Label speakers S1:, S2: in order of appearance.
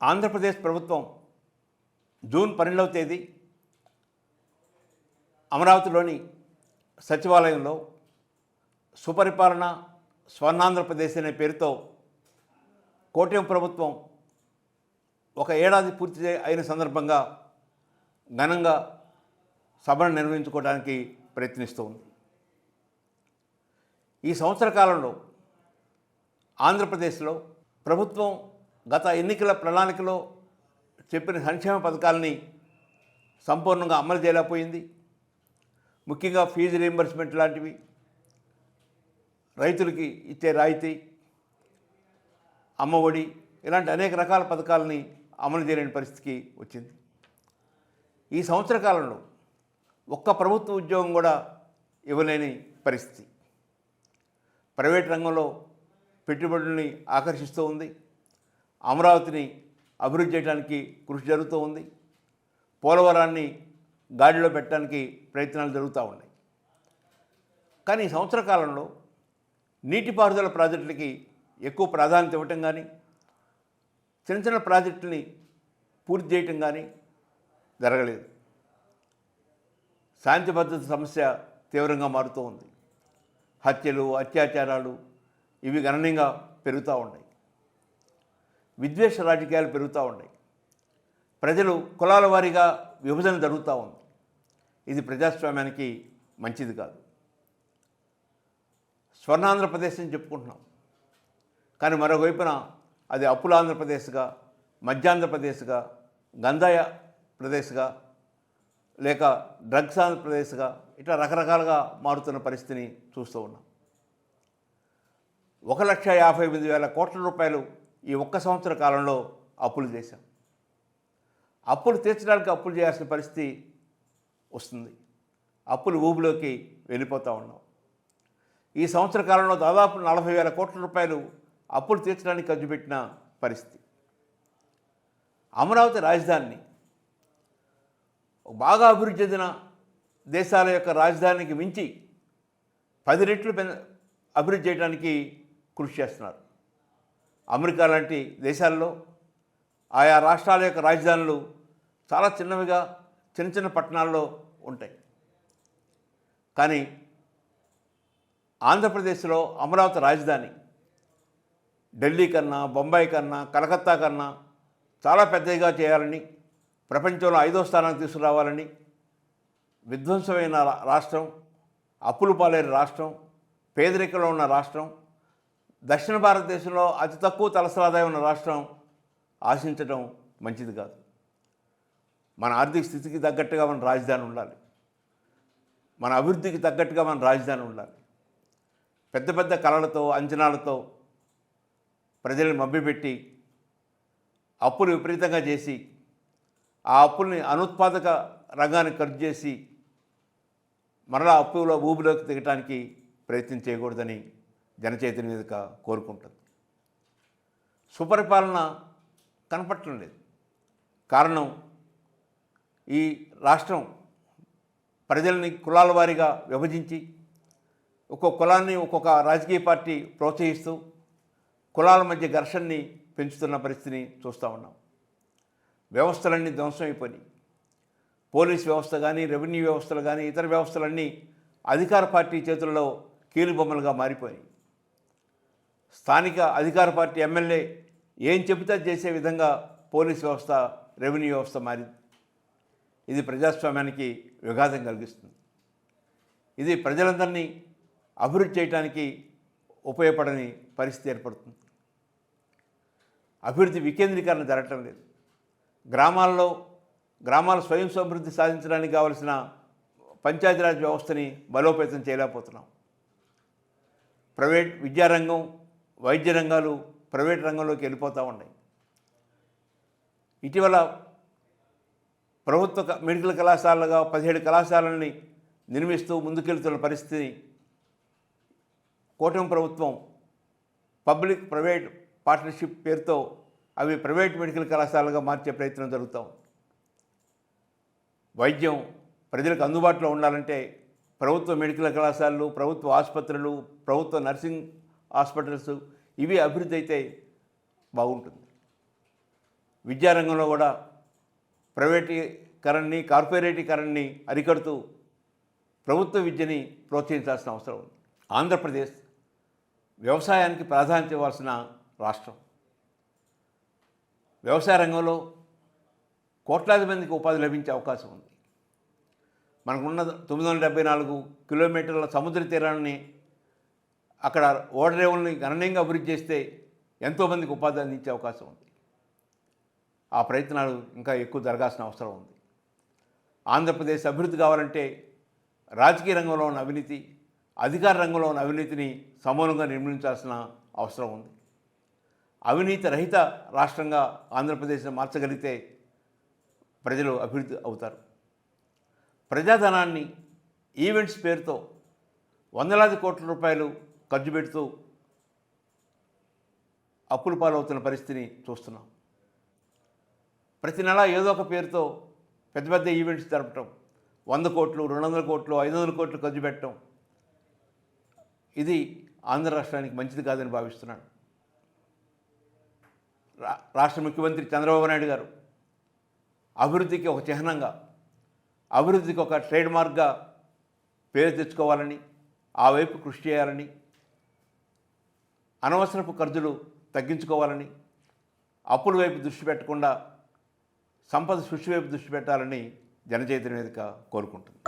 S1: ఆంధ్రప్రదేశ్ ప్రభుత్వం జూన్ పన్నెండవ తేదీ అమరావతిలోని సచివాలయంలో సుపరిపాలన స్వర్ణాంధ్రప్రదేశ్ అనే పేరుతో కోటం ప్రభుత్వం ఒక ఏడాది పూర్తి అయిన సందర్భంగా ఘనంగా సభను నిర్వహించుకోవడానికి ప్రయత్నిస్తోంది ఈ సంవత్సర కాలంలో ఆంధ్రప్రదేశ్లో ప్రభుత్వం గత ఎన్నికల ప్రణాళికలో చెప్పిన సంక్షేమ పథకాలని సంపూర్ణంగా అమలు చేయలేకపోయింది. ముఖ్యంగా ఫీజు రీయింబర్స్మెంట్ లాంటివి రైతులకి ఇచ్చే రాయితీ అమ్మఒడి ఇలాంటి అనేక రకాల పథకాలని అమలు చేయలేని పరిస్థితికి వచ్చింది. ఈ సంవత్సర కాలంలో ఒక్క ప్రభుత్వ ఉద్యోగం కూడా ఇవ్వలేని పరిస్థితి. ప్రైవేట్ రంగంలో పెట్టుబడుల్ని ఆకర్షిస్తూ ఉంది. అమరావతిని అభివృద్ధి చేయడానికి కృషి జరుగుతూ ఉంది. పోలవరాన్ని గాడిలో పెట్టడానికి ప్రయత్నాలు జరుగుతూ ఉన్నాయి. కానీ ఈ సంవత్సర కాలంలో నీటిపారుదల ప్రాజెక్టులకి ఎక్కువ ప్రాధాన్యత ఇవ్వటం కానీ చిన్న చిన్న ప్రాజెక్టుని పూర్తి చేయటం కానీ జరగలేదు. శాంతి భద్రత సమస్య తీవ్రంగా మారుతూ ఉంది. హత్యలు అత్యాచారాలు ఇవి గణనీయంగా పెరుగుతూ ఉన్నాయి. విద్వేష రాజకీయాలు పెరుగుతూ ఉన్నాయి. ప్రజలు కులాల వారీగా విభజన జరుగుతూ ఉంది. ఇది ప్రజాస్వామ్యానికి మంచిది కాదు. స్వర్ణాంధ్రప్రదేశ్ అని చెప్పుకుంటున్నాం. కానీ మరోవైపున అది అప్పుల ఆంధ్రప్రదేశ్గా మధ్యాంధ్రప్రదేశ్గా గంధాయ ప్రదేశ్గా లేక డ్రగ్స్ ఆంధ్రప్రదేశ్గా ఇట్లా రకరకాలుగా మారుతున్న పరిస్థితిని చూస్తూ ఉన్నాం. ఒక లక్ష యాభై ఎనిమిది వేల కోట్ల రూపాయలు ఈ ఒక్క సంవత్సర కాలంలో అప్పులు చేశాం అప్పులు తీర్చడానికి అప్పులు చేయాల్సిన పరిస్థితి వస్తుంది. అప్పులు ఊబిలోకి వెళ్ళిపోతూ ఉన్నాం. ఈ సంవత్సర కాలంలో దాదాపు నలభై వేల కోట్ల రూపాయలు అప్పులు తీర్చడానికి ఖర్చు పెట్టిన పరిస్థితి. అమరావతి రాజధానిని బాగా అభివృద్ధి చెందిన దేశాల యొక్క రాజధానికి మించి పది రెట్లు అభివృద్ధి చేయడానికి కృషి చేస్తున్నారు. అమెరికా లాంటి దేశాల్లో ఆయా రాష్ట్రాల యొక్క రాజధానులు చాలా చిన్నవిగా చిన్న చిన్న పట్టణాల్లో ఉంటాయి. కానీ ఆంధ్రప్రదేశ్లో అమరావతి రాజధాని ఢిల్లీ కన్నా బొంబాయి కన్నా కలకత్తా కన్నా చాలా పెద్దదిగా చేయాలని ప్రపంచంలో ఐదో స్థానానికి తీసుకురావాలని విధ్వంసమైన రా- రాష్ట్రం అప్పులు పాలైన రాష్ట్రం పేదరికంలో ఉన్న రాష్ట్రం దక్షిణ భారతదేశంలో అతి తక్కువ తలసలాదాయం ఉన్న రాష్ట్రం ఆశించడం మంచిది కాదు. మన ఆర్థిక స్థితికి తగ్గట్టుగా మన రాజధాని ఉండాలి. మన అభివృద్ధికి తగ్గట్టుగా మన రాజధాని ఉండాలి. పెద్ద పెద్ద కళలతో అంచనాలతో ప్రజల్ని మభ్యపెట్టి అప్పులు విపరీతంగా చేసి ఆ అప్పుల్ని అనుత్పాదక రంగానికి ఖర్చు చేసి మరలా అప్పులో ఊబిలోకి దిగటానికి ప్రయత్నం చేయకూడదని జనచైతన్య వేదిక కోరుకుంటుంది. సుపరిపాలన కనపడటం లేదు. కారణం ఈ రాష్ట్రం ప్రజల్ని కులాల వారీగా విభజించి ఒక్కొక్క కులాన్ని ఒక్కొక్క రాజకీయ పార్టీ ప్రోత్సహిస్తూ కులాల మధ్య ఘర్షణని పెంచుతున్న పరిస్థితిని చూస్తూ ఉన్నాం. వ్యవస్థలన్నీ ధ్వంసమైపోయినాయి పోలీస్ వ్యవస్థ కానీ రెవెన్యూ వ్యవస్థలు కానీ ఇతర వ్యవస్థలన్నీ అధికార పార్టీ చేతుల్లో కీలుబొమ్మలుగా మారిపోయినాయి. స్థానిక అధికార పార్టీ ఎమ్మెల్యే ఏం చెబితే చేసే విధంగా పోలీస్ వ్యవస్థ రెవెన్యూ వ్యవస్థ మారింది. ఇది ప్రజాస్వామ్యానికి విఘాతం కలిగిస్తుంది. ఇది ప్రజలందరినీ అభివృద్ధి చేయడానికి ఉపయోగపడని పరిస్థితి ఏర్పడుతుంది. అభివృద్ధి వికేంద్రీకరణ జరగటం లేదు. గ్రామాల్లో గ్రామాల స్వయం సమృద్ధి సాధించడానికి కావలసిన పంచాయతీరాజ్ వ్యవస్థని బలోపేతం చేయలేకపోతున్నాం. ప్రైవేట్ విద్యారంగం వైద్య రంగాలు ప్రైవేట్ రంగంలోకి వెళ్ళిపోతూ ఉన్నాయి. ఇటీవల ప్రభుత్వ మెడికల్ కళాశాలగా పదిహేడు కళాశాలల్ని నిర్మిస్తూ ముందుకెళ్తున్న పరిస్థితిని కూటమి ప్రభుత్వం పబ్లిక్ ప్రైవేట్ పార్ట్నర్షిప్ పేరుతో అవి ప్రైవేట్ మెడికల్ కళాశాలగా మార్చే ప్రయత్నం జరుగుతాం వైద్యం ప్రజలకు అందుబాటులో ఉండాలంటే ప్రభుత్వ మెడికల్ కళాశాలలు ప్రభుత్వ ఆసుపత్రులు ప్రభుత్వ నర్సింగ్ హాస్పిటల్స్ ఇవి అభివృద్ధి అయితే బాగుంటుంది. విద్యారంగంలో కూడా ప్రైవేటీకరణని కార్పొరేటీకరణని అరికడుతూ ప్రభుత్వ విద్యని ప్రోత్సహించాల్సిన అవసరం ఉంది. ఆంధ్రప్రదేశ్ వ్యవసాయానికి ప్రాధాన్యత ఇవ్వాల్సిన రాష్ట్రం. వ్యవసాయ రంగంలో కోట్లాది మందికి ఉపాధి లభించే అవకాశం ఉంది. మనకున్న తొమ్మిది వందల డెబ్బై నాలుగు కిలోమీటర్ల సముద్ర తీరాన్ని అక్కడ ఓడరేవుల్ని గణనీయంగా అభివృద్ధి చేస్తే ఎంతోమందికి ఉపాధి అందించే అవకాశం ఉంది. ఆ ప్రయత్నాలు ఇంకా ఎక్కువ జరగాల్సిన అవసరం ఉంది. ఆంధ్రప్రదేశ్ అభివృద్ధి కావాలంటే రాజకీయ రంగంలో ఉన్న అవినీతి అధికార రంగంలో ఉన్న అవినీతిని సమూలంగా నిర్మించాల్సిన అవసరం ఉంది. అవినీతి రహిత రాష్ట్రంగా ఆంధ్రప్రదేశ్ని మార్చగలిగితే ప్రజలు అభివృద్ధి అవుతారు. ప్రజాధనాన్ని ఈవెంట్స్ పేరుతో వందలాది కోట్ల రూపాయలు ఖర్చు పెడుతూ అప్పుల పాలవుతున్న పరిస్థితిని చూస్తున్నాం. ప్రతి నెల ఏదో ఒక పేరుతో పెద్ద పెద్ద ఈవెంట్స్ జరపటం వంద కోట్లు రెండు వందల కోట్లు ఐదు వందల కోట్లు ఖర్చు పెట్టడం ఇది ఆంధ్ర రాష్ట్రానికి మంచిది కాదని భావిస్తున్నాను. రా రాష్ట్ర ముఖ్యమంత్రి చంద్రబాబు నాయుడు గారు అభివృద్ధికి ఒక చిహ్నంగా అభివృద్ధికి ఒక ట్రేడ్ మార్క్గా పేరు తెచ్చుకోవాలని ఆ వైపు కృషి చేయాలని అనవసరపు ఖర్చులు తగ్గించుకోవాలని అప్పుల వైపు దృష్టి పెట్టకుండా సంపద సృష్టి వైపు దృష్టి పెట్టాలని జనచైతన్య వేదిక కోరుకుంటుంది.